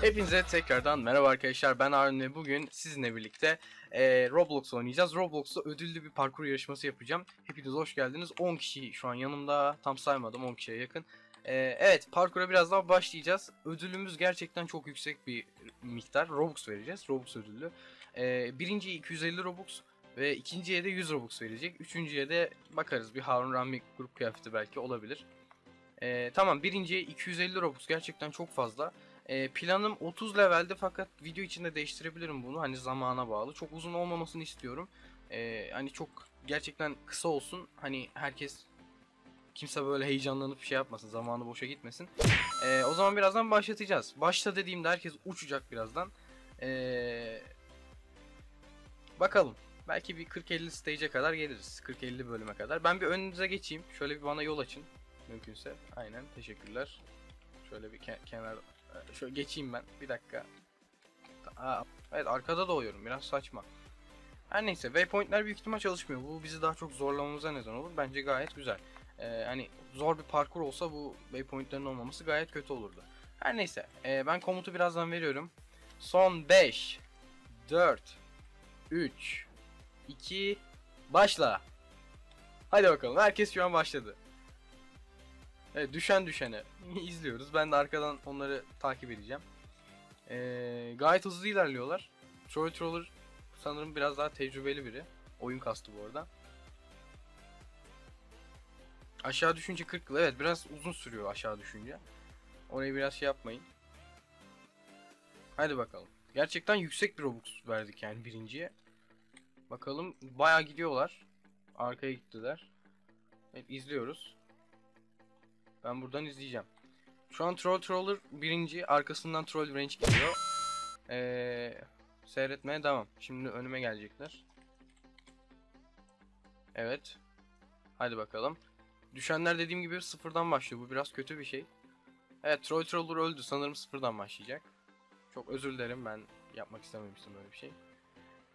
Hepinize tekrardan merhaba arkadaşlar ben Arun ve bugün sizinle birlikte eee, Roblox oynayacağız. Roblox'ta ödüllü bir parkur yarışması yapacağım. Hepiniz hoş geldiniz. 10 kişi şu an yanımda tam saymadım 10 kişiye yakın. Eee, evet parkura birazdan başlayacağız. Ödülümüz gerçekten çok yüksek bir miktar. Robux vereceğiz. Robux ödüllü. Eee birinciye 250 Robux ve ikinciye de 100 Robux verecek. Üçüncüye de bakarız bir Harun Rami grup kıyafeti belki olabilir. Eee, tamam birinciye 250 Robux gerçekten çok fazla. Ee, planım 30 levelde fakat video içinde değiştirebilirim bunu hani zamana bağlı. Çok uzun olmamasını istiyorum. Ee, hani çok gerçekten kısa olsun. Hani herkes kimse böyle heyecanlanıp şey yapmasın. Zamanı boşa gitmesin. Ee, o zaman birazdan başlatacağız. Başta dediğimde herkes uçacak birazdan. Ee, bakalım. Belki bir 40-50 stage'e kadar geliriz. 40-50 bölüme kadar. Ben bir önünüze geçeyim. Şöyle bir bana yol açın. Mümkünse. Aynen. Teşekkürler. Şöyle bir ke- kenar ee, Şöyle geçeyim ben. Bir dakika. Aa, evet arkada doğuyorum. Biraz saçma. Her neyse waypointler büyük ihtimal çalışmıyor. Bu bizi daha çok zorlamamıza neden olur. Bence gayet güzel. Ee, hani zor bir parkur olsa bu waypointlerin olmaması gayet kötü olurdu. Her neyse. ee, ben komutu birazdan veriyorum. Son 5 4 3 2 Başla. Hadi bakalım. Herkes şu an başladı. Evet, düşen düşene izliyoruz. Ben de arkadan onları takip edeceğim. Ee, gayet hızlı ilerliyorlar. Troy Troller sanırım biraz daha tecrübeli biri. Oyun kastı bu arada. Aşağı düşünce 40 yıl. Evet biraz uzun sürüyor aşağı düşünce. Orayı biraz şey yapmayın. Hadi bakalım. Gerçekten yüksek bir Robux verdik yani birinciye. Bakalım bayağı gidiyorlar. Arkaya gittiler. Evet izliyoruz. Ben buradan izleyeceğim. Şu an Troll Troller birinci, arkasından Troll Range geliyor. Ee, seyretmeye devam. Şimdi önüme gelecekler. Evet. Hadi bakalım. Düşenler dediğim gibi sıfırdan başlıyor. Bu biraz kötü bir şey. Evet Troll Troller öldü. Sanırım sıfırdan başlayacak. Çok özür dilerim ben yapmak istememiştim böyle bir şey.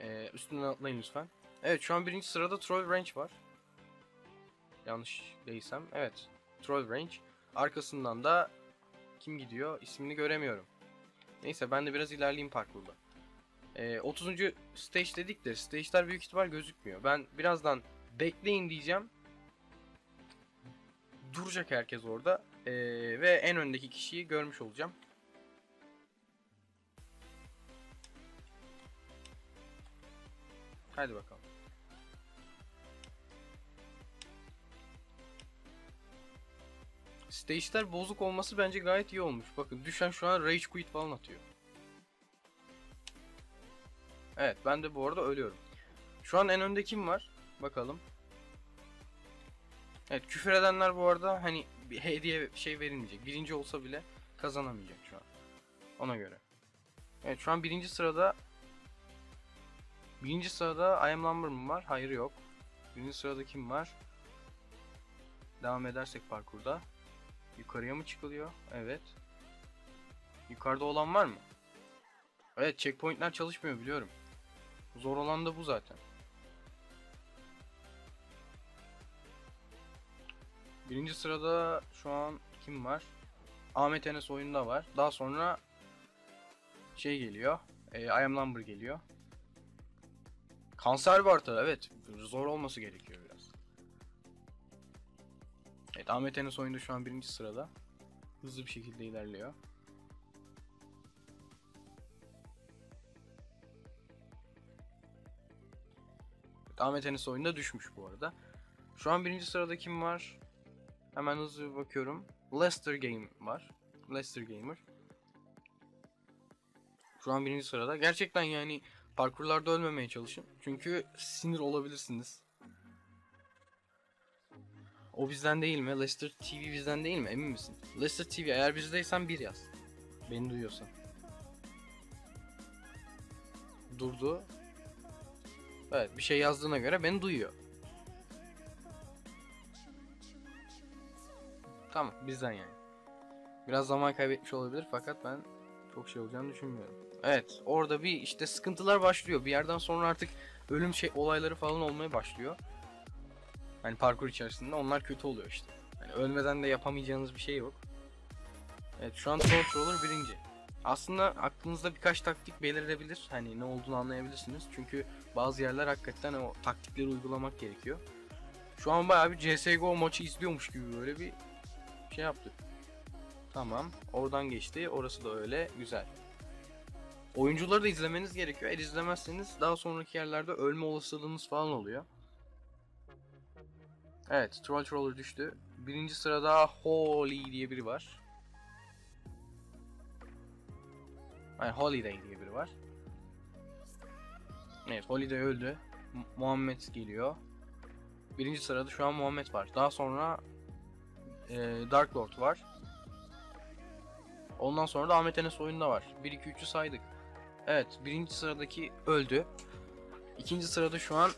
Ee, üstünden atlayın lütfen. Evet şu an birinci sırada Troll Range var. Yanlış değilsem. Evet. Troll Range. Arkasından da kim gidiyor? İsmini göremiyorum. Neyse ben de biraz ilerleyeyim parkurda. Ee, 30. stage dedik de stage'ler büyük ihtimal gözükmüyor. Ben birazdan bekleyin diyeceğim. Duracak herkes orada. Ee, ve en öndeki kişiyi görmüş olacağım. Hadi bakalım. Stage'ler bozuk olması bence gayet iyi olmuş. Bakın düşen şu an Rage Quit falan atıyor. Evet ben de bu arada ölüyorum. Şu an en önde kim var? Bakalım. Evet küfür edenler bu arada hani bir hediye şey verilmeyecek. Birinci olsa bile kazanamayacak şu an. Ona göre. Evet şu an birinci sırada Birinci sırada I Am Lumber mı var? Hayır yok. Birinci sırada kim var? Devam edersek parkurda. Yukarıya mı çıkılıyor? Evet. Yukarıda olan var mı? Evet checkpointler çalışmıyor biliyorum. Zor olan da bu zaten. Birinci sırada şu an kim var? Ahmet Enes oyunda var. Daha sonra şey geliyor. E, I Am Lumber geliyor. Kanser Barta evet. Zor olması gerekiyor biraz. Evet Ahmet Enes oyunda şu an birinci sırada. Hızlı bir şekilde ilerliyor. Evet, Ahmet Enes oyunda düşmüş bu arada. Şu an birinci sırada kim var? Hemen hızlı bir bakıyorum. Leicester Game var. Leicester Gamer. Şu an birinci sırada. Gerçekten yani parkurlarda ölmemeye çalışın. Çünkü sinir olabilirsiniz. O bizden değil mi? Leicester TV bizden değil mi? Emin misin? Leicester TV eğer bizdeysen bir yaz. Beni duyuyorsan. Durdu. Evet bir şey yazdığına göre beni duyuyor. Tamam bizden yani. Biraz zaman kaybetmiş olabilir fakat ben çok şey olacağını düşünmüyorum. Evet orada bir işte sıkıntılar başlıyor. Bir yerden sonra artık ölüm şey olayları falan olmaya başlıyor. Hani parkur içerisinde onlar kötü oluyor işte. Hani ölmeden de yapamayacağınız bir şey yok. Evet şu an Troll Troller birinci. Aslında aklınızda birkaç taktik belirebilir. Hani ne olduğunu anlayabilirsiniz. Çünkü bazı yerler hakikaten o taktikleri uygulamak gerekiyor. Şu an bayağı bir CSGO maçı izliyormuş gibi böyle bir şey yaptık. Tamam. Oradan geçti. Orası da öyle. Güzel. Oyuncuları da izlemeniz gerekiyor. Eğer izlemezseniz daha sonraki yerlerde ölme olasılığınız falan oluyor. Evet. Troll Troller düştü. Birinci sırada Holy diye biri var. Hayır Holiday diye biri var. Evet Holiday öldü. Mu- Muhammed geliyor. Birinci sırada şu an Muhammed var. Daha sonra e, Dark Lord var. Ondan sonra da Ahmet Enes oyunda var. 1 2 3'ü saydık. Evet, birinci sıradaki öldü. İkinci sırada şu an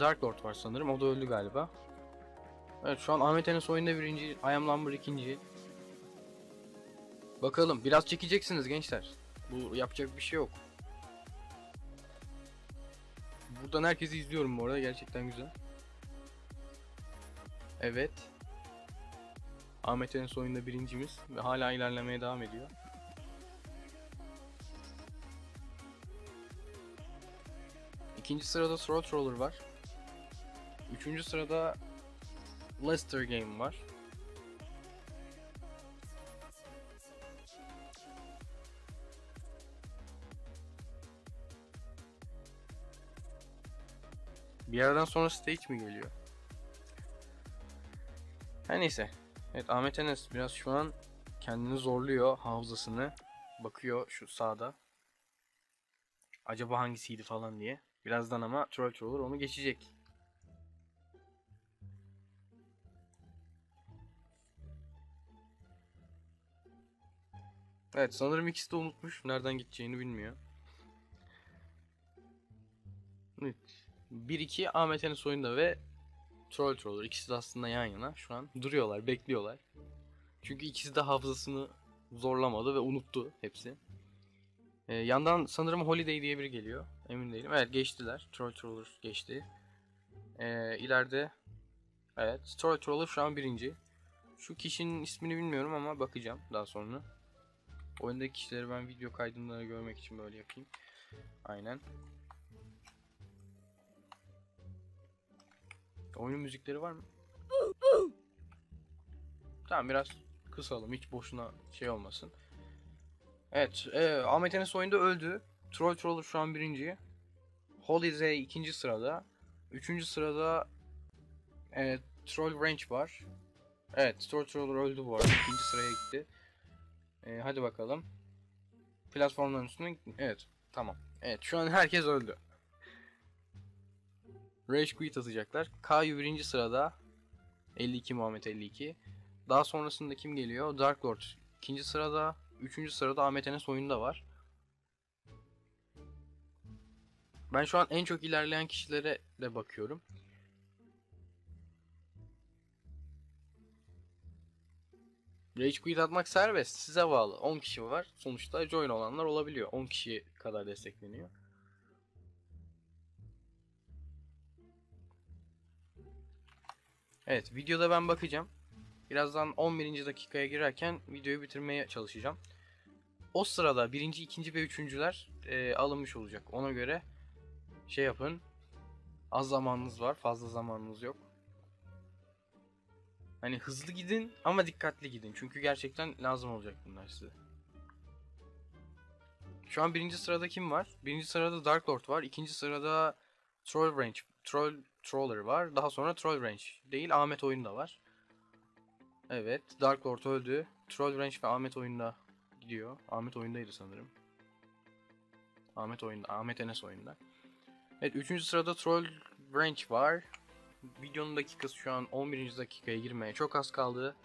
Dark Lord var sanırım. O da öldü galiba. Evet, şu an Ahmet Enes oyunda birinci, I Am Lumber ikinci. Bakalım, biraz çekeceksiniz gençler. Bu yapacak bir şey yok. Buradan herkesi izliyorum bu arada gerçekten güzel. Evet. Ahmet Enes oyunda birincimiz ve hala ilerlemeye devam ediyor. İkinci sırada Throw Troller var. Üçüncü sırada Leicester Game var. Bir yerden sonra stage mi geliyor? Her neyse. Evet Ahmet Enes biraz şu an kendini zorluyor hafızasını. Bakıyor şu sağda. Acaba hangisiydi falan diye. Birazdan ama Troll Troller onu geçecek. Evet sanırım ikisi de unutmuş. Nereden gideceğini bilmiyor. Evet. 1-2 Ahmet Enes oyunda ve Troll Troller ikisi de aslında yan yana şu an duruyorlar, bekliyorlar. Çünkü ikisi de hafızasını zorlamadı ve unuttu hepsi. Ee, yandan sanırım Holiday diye biri geliyor. Emin değilim. Evet geçtiler. Troll Troller geçti. Ee, ileride evet Troll Troller şu an birinci. Şu kişinin ismini bilmiyorum ama bakacağım daha sonra. Oyundaki kişileri ben video kaydında görmek için böyle yapayım. Aynen. Oyunun müzikleri var mı? Tamam biraz kısalım hiç boşuna şey olmasın. Evet e, Ahmet Enes oyunda öldü. Troll Troller şu an birinci. Holiday ikinci sırada. Üçüncü sırada e, Troll Range var. Evet Troll Troller öldü bu arada. İkinci sıraya gitti. E, hadi bakalım. Platformların üstüne Evet tamam. Evet şu an herkes öldü. Rage Quit atacaklar. Kayu birinci sırada. 52 Muhammed 52. Daha sonrasında kim geliyor? Dark Lord ikinci sırada. Üçüncü sırada Ahmet Enes oyunda var. Ben şu an en çok ilerleyen kişilere de bakıyorum. Rage Quit atmak serbest. Size bağlı. 10 kişi var. Sonuçta join olanlar olabiliyor. 10 kişi kadar destekleniyor. Evet videoda ben bakacağım. Birazdan 11. dakikaya girerken videoyu bitirmeye çalışacağım. O sırada birinci, ikinci ve üçüncüler e, alınmış olacak. Ona göre şey yapın. Az zamanınız var, fazla zamanınız yok. Hani hızlı gidin ama dikkatli gidin. Çünkü gerçekten lazım olacak bunlar size. Şu an birinci sırada kim var? Birinci sırada Dark Lord var. İkinci sırada Troll Range, Troll Troller var. Daha sonra Troll Range değil Ahmet oyunda var. Evet, Dark Lord öldü. Troll Range ve Ahmet oyunda gidiyor. Ahmet oyundaydı sanırım. Ahmet oyunda, Ahmet Enes oyunda. Evet, 3. sırada Troll Range var. Videonun dakikası şu an 11. dakikaya girmeye çok az kaldı.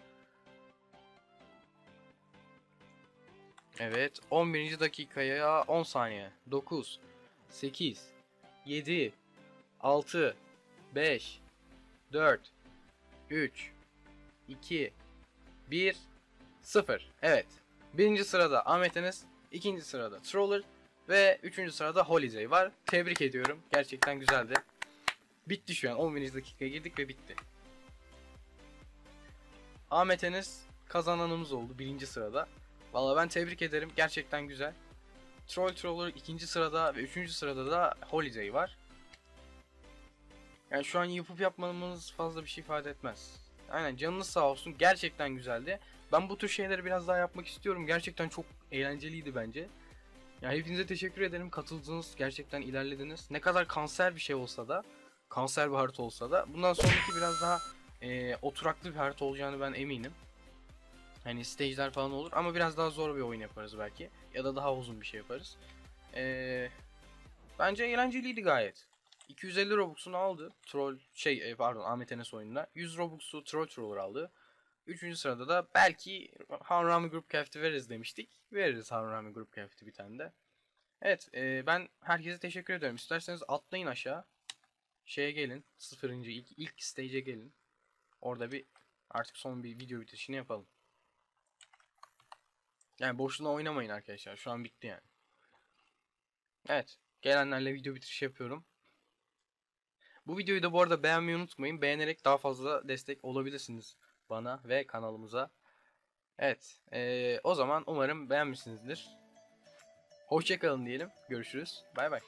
Evet, 11. dakikaya 10 saniye. 9 8 7 6 5 4 3 2 1 0 Evet. Birinci sırada Ahmet ikinci sırada Troller ve üçüncü sırada Holiday var. Tebrik ediyorum. Gerçekten güzeldi. Bitti şu an. 11. dakikaya girdik ve bitti. Ahmet kazananımız oldu birinci sırada. Valla ben tebrik ederim. Gerçekten güzel. Troll Troller ikinci sırada ve üçüncü sırada da Holiday var. Yani şu an yapıp yapmamamız fazla bir şey ifade etmez. Aynen canınız sağ olsun. Gerçekten güzeldi. Ben bu tür şeyleri biraz daha yapmak istiyorum. Gerçekten çok eğlenceliydi bence. Yani hepinize teşekkür ederim. Katıldınız. Gerçekten ilerlediniz. Ne kadar kanser bir şey olsa da, kanser bir harita olsa da bundan sonraki biraz daha e, oturaklı bir harita olacağını ben eminim. Hani stage'ler falan olur ama biraz daha zor bir oyun yaparız belki. Ya da daha uzun bir şey yaparız. Ee, bence eğlenceliydi gayet. 250 Robux'unu aldı. Troll şey e, pardon Ahmet Enes oyununda. 100 Robux'u Troll Troller aldı. Üçüncü sırada da belki Hanrami Group Craft'i veririz demiştik. Veririz Hanrami Group Craft'i bir tane de. Evet e, ben herkese teşekkür ederim. İsterseniz atlayın aşağı. Şeye gelin. Sıfırıncı ilk, ilk stage'e gelin. Orada bir artık son bir video bitişini yapalım. Yani boşuna oynamayın arkadaşlar. Şu an bitti yani. Evet. Gelenlerle video bitiriş yapıyorum. Bu videoyu da bu arada beğenmeyi unutmayın. Beğenerek daha fazla destek olabilirsiniz bana ve kanalımıza. Evet. eee, o zaman umarım beğenmişsinizdir. Hoşçakalın diyelim. Görüşürüz. Bay bay.